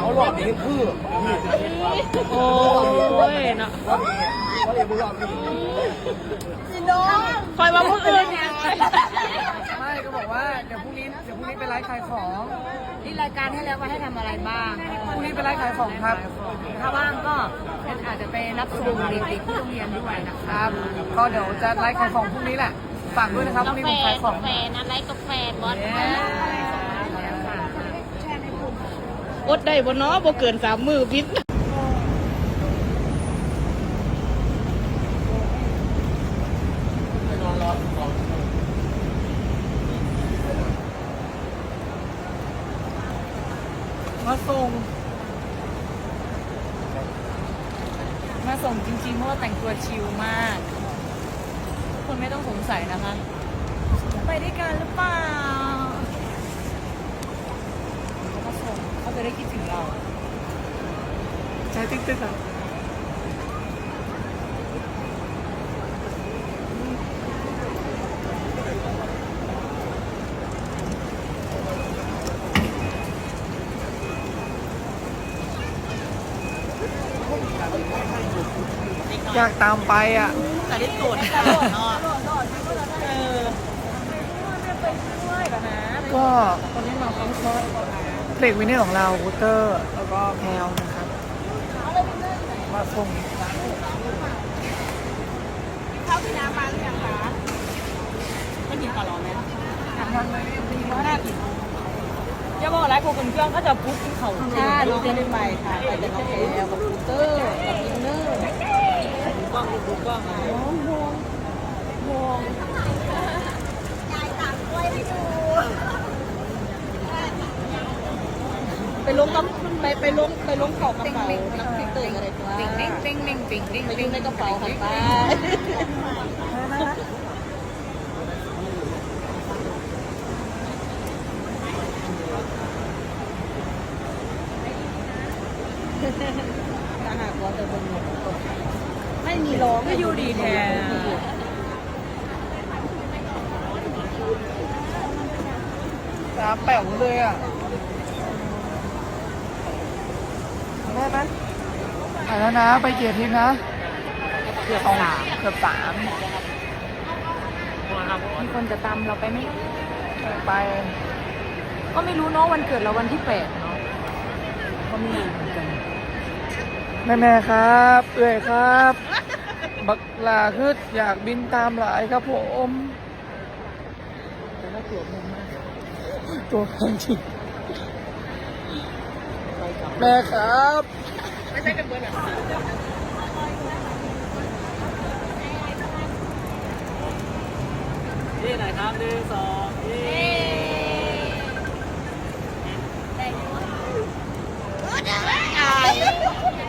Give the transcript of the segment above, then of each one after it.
เอาหลอดนี้คือโอ้ยเนาะว่ามีว่ามีบุหลอดนี้คอยมาพูดอื่นเนี่ยไม่ก็บอกว่าเดี๋ยวพรุ่งนี้เดี๋ยวพรุ่งนี้ไปไลฟ์ขายของ นี่รายการให้แล้วว่าให้ทำอะไรบ้างพรุ่งนี้ไปไลฟ์ขายของครับ ถ้าว่างก็อาจจะไปรับส่งเด็กๆที่โรงเรียนด้วยนะครับ ก็เดี๋ยวจะไลฟ์ขายของพรุ่งนี้แหละฝากด้วยนะครับพรุ่งนี้ผมขายของแฟนอะไรกาแฟบอส อดได้บ่เนาะบ่เกินสามมือพิษมาส่ง มาส่งจริงๆเพราะว่าแต่งตัวชิลมาก ทุกคนไม่ต้องสงสัยนะคะ ไปด้วยกันหรือเปล่า เขาจะได้คิดถึงเราใช่ติ๊กติ๊กอะอยากตามไปอะแต่ได้โกรธเนาะก็ตอนนี้มาพร้อมคอร์ส เพลงวินเนอร์ของเราวูเตอร์ แล้วก็แพลวนะครับมาส่งไม่กินปลาร้อนไหมยังเลยดีมากอย่าบอกอะไรพวกคนเครื่องเขาจะปุ๊บกินเขาใช่ลูกจะได้ไปค่ะไปแต่น้องแพลกับครูเตอร์กับอินเนอร์กล้องดูกล้องไป ลงกับไปไปลงไปลงของกระเป๋านักพิเตอร์อะไรตัวติ๊งติ๊งติ๊งติ๊งติ๊งติ๊งไปยู่ในกระเป๋าหันไปถ้าหากว่าจะเป็นไม่มีร้องก็อยู่ดีแท้ตาแป๋วเลยอะ ได้ไหมไปแล้วนะ ไปเกียรทีมนะ เกือบสามเกือบสามมีคนจะตามเราไปไหมไป ก็ไม่รู้เนาะวันเกิดเราวันที่แปดเนาะก็ไม่รู้เหมือนกันแม่แม่ๆครับ เอ้ยครับ บักลาคืออยากบินตามหลายครับผมแต่ว่าตัวมันมากตัวแพงจริง แม่ครับนี่ไหนครับหนึ่งสองนี่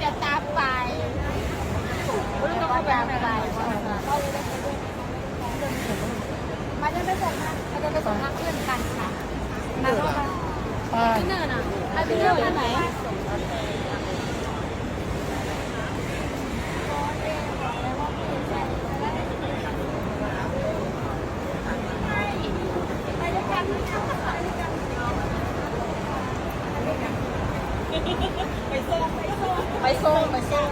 จะตามไปต้องตามไปมันจะไปส่งมันจะไปส่งทางเพื่อนกันค่ะมาเท่าไหร่ ไป พี่เนิร์น่ะไอ้พี่เนิร์อันไหน ไปส่งไปส่ง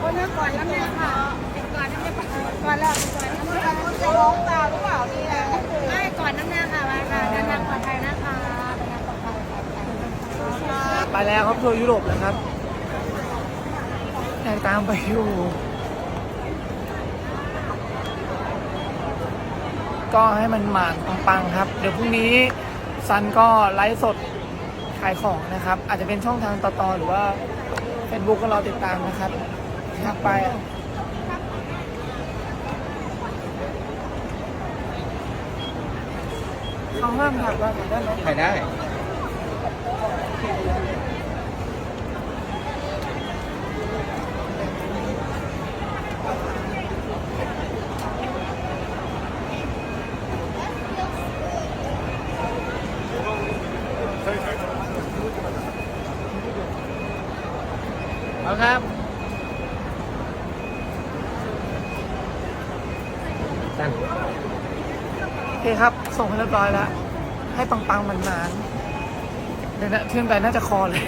คนนี้ก่อนแล้วเนี่ยค่ะก่อนแล้วก่อนแล้วก่อนแล้วจะ ร้องตามหรือเปล่านี่แหละไม่ก่อนน้ำเนี่ยค่ะมาค่ะเดินทางปลอดภัยนะคะเดินทางปลอดภัยค่ะไปแล้วครับทัวร์ยุโรปแล้วครับอยากตามไปอยู่ก็ให้มันหมานปังๆครับ เดี๋ยวพรุ่งนี้ซันก็ไลฟ์สดขายของนะครับ อาจจะเป็นช่องทางต่อๆหรือว่า Facebook ก็รอติดตามนะครับอยากไปอะ เขาห้ามถ่ายว่าถ่ายได้ไหมถ่ายได้ เอาครับ ตั้ง โอเคครับ ส่งให้เรียบร้อยแล้ว ให้ปังๆมันนานเดี๋ยวนะเที่ยงไปน่าจะคอเลย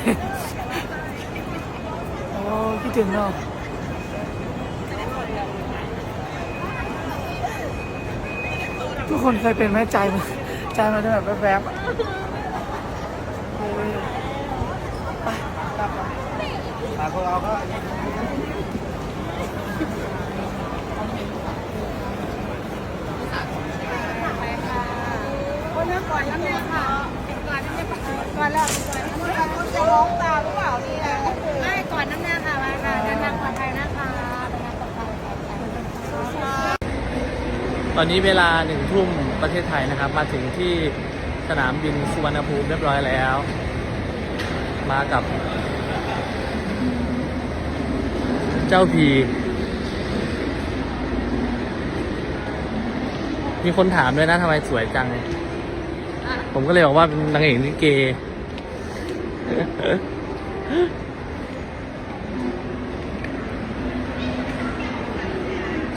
โอ้คิดถึงเนาะทุกคนเคยเป็นไหมใจมันใจมันจะแบบแวบๆอะเฮ้ยไปกลับมามาพวกเราก็ ไปค่ะค นเมื่อก่อนนั่นเนี่ยค่ะก่อนนั่นเนี่ยก่อนแล้วก่อนจะร้องตามหรือเปล่านี่นะไม่ก่อนนั่นเนี่ยค่ะมาค่ะเดินทางปลอดภัยนะคะเดินทางปลอดภัยค่ะตอนนี้เวลาหนึ่งทุ่มประเทศไทยนะครับ มาถึงที่สนามบินสุวรรณภูมิเรียบร้อยแล้ว มากับ เจ้าพีมีคนถามด้วยนะทำไมสวยจัง ผมก็เลยบอกว่าเป็นนางเอกลิเก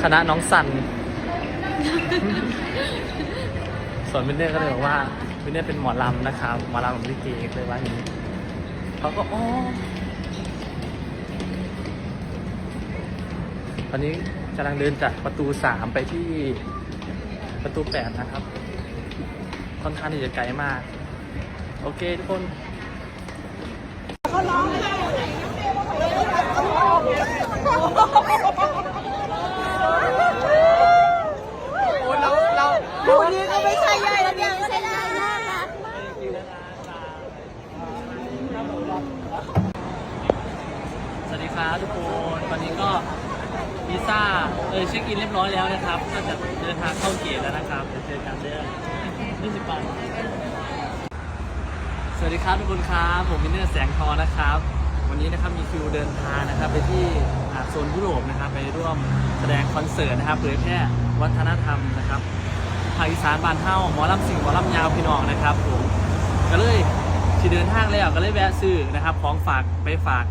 คณะน้องสันส่วนวินเนอร์ก็เลยบอกว่าวินเนอร์เป็นหมอลำนะครับหมอลำของลิเกเลยว่าอย่างนี้เขาก็อ๋อตอนนี้กำลังเดินจากประตูสามไปที่ประตูแปดนะครับ ค่อนข้างที่จะไกลมาก โอเคทุกคนเราเราดูนี้ก็ไม่ใช่ย่อยแล้วเนี่ยไม่ใช่ย่อยนะสวัสดีครับทุกคนตอนนี้ก็วีซ่าเออเช็คอินเรียบร้อยแล้วนะครับ ก็จะเดินทางเข้าเกตแล้วนะครับเดี๋ยวเจอกันเดือน ยี่สิบบาท สวัสดีครับทุกคนครับ ผมมินเนอร์แสงทองนะครับ วันนี้นะครับมีคิวเดินทางนะครับ ไปที่โซนยุโรปนะครับ ไปร่วมแสดงคอนเสิร์ตนะครับเผยแพร่วัฒนธรรมนะครับภาคอีสานบานเท่าหมอลำสิงหมอลำยาวพี่น้องนะครับผมก็เลยที่เดินทางแล้วก็เลยแวะซื้อนะครับของฝากไปฝาก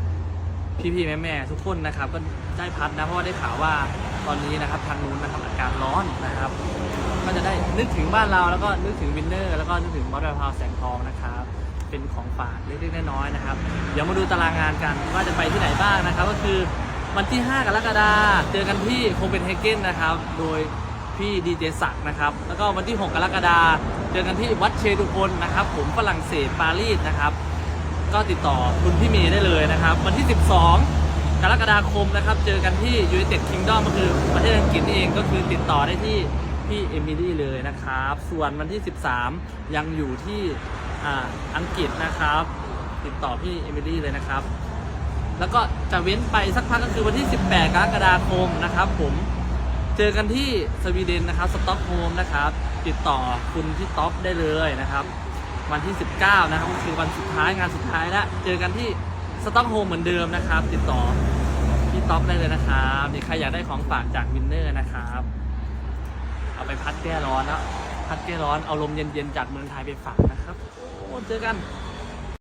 พี่ๆแม่ๆทุกคนนะครับ ก็ได้พัดนะเพราะว่าได้ข่าวว่าตอนนี้นะครับทางนู้นนะครับอากาศร้อนนะครับ ก็จะได้นึกถึงบ้านเราแล้วก็นึกถึงวินเนอร์แล้วก็นึกถึงบอสไพาวแสงทองนะครับเป็นของฝากเล็กๆน้อยๆนะครับ เดี๋ยวมาดูตารางงานกันว่าจะไปที่ไหนบ้างนะครับ ก็คือวันที่ 5 กรกฎาคมเจอกันที่โคเปนเฮเกนนะครับ โดยพี่ดีเจศักดิ์นะครับ แล้วก็วันที่ 6 กรกฎาคมเจอกันที่วัดเชดุพนนะครับ ผมฝรั่งเศสปารีสนะครับ ก็ติดต่อคุณพี่เมย์ได้เลยนะครับ วันที่ 12 กรกฎาคมนะครับ เจอกันที่ United Kingdom ก็คือประเทศอังกฤษนี่เองก็คือติดต่อได้ที่ พี่เอมิลี่เลยนะครับ ส่วนวันที่ 13 ยังอยู่ที่อ,อังกฤษนะครับ ติดต่อพี่เอมิลี่เลยนะครับ แล้วก็จะเว้นไปสักพักก็คือวันที่ 18 กรกฎาคมนะครับผมเจอกันที่สวีเดนนะครับสต็อกโฮล์มนะครับ ติดต่อคุณพี่ท็อปได้เลยนะครับ วันที่ 19 นะครับก็คือวันสุดท้ายงานสุดท้ายแล้วเจอกันที่สต็อกโฮล์มเหมือนเดิมนะครับ ติดต่อพี่ท็อปได้เลยนะครับนี่ใครอยากได้ของฝากจากวินเนอร์นะครับ เอาไปพัดแก้ร้อนแล้วพัดแก้ร้อนเอาลมเย็นๆจากเมืองไทยไปฝากนะครับโอ้เจอกัน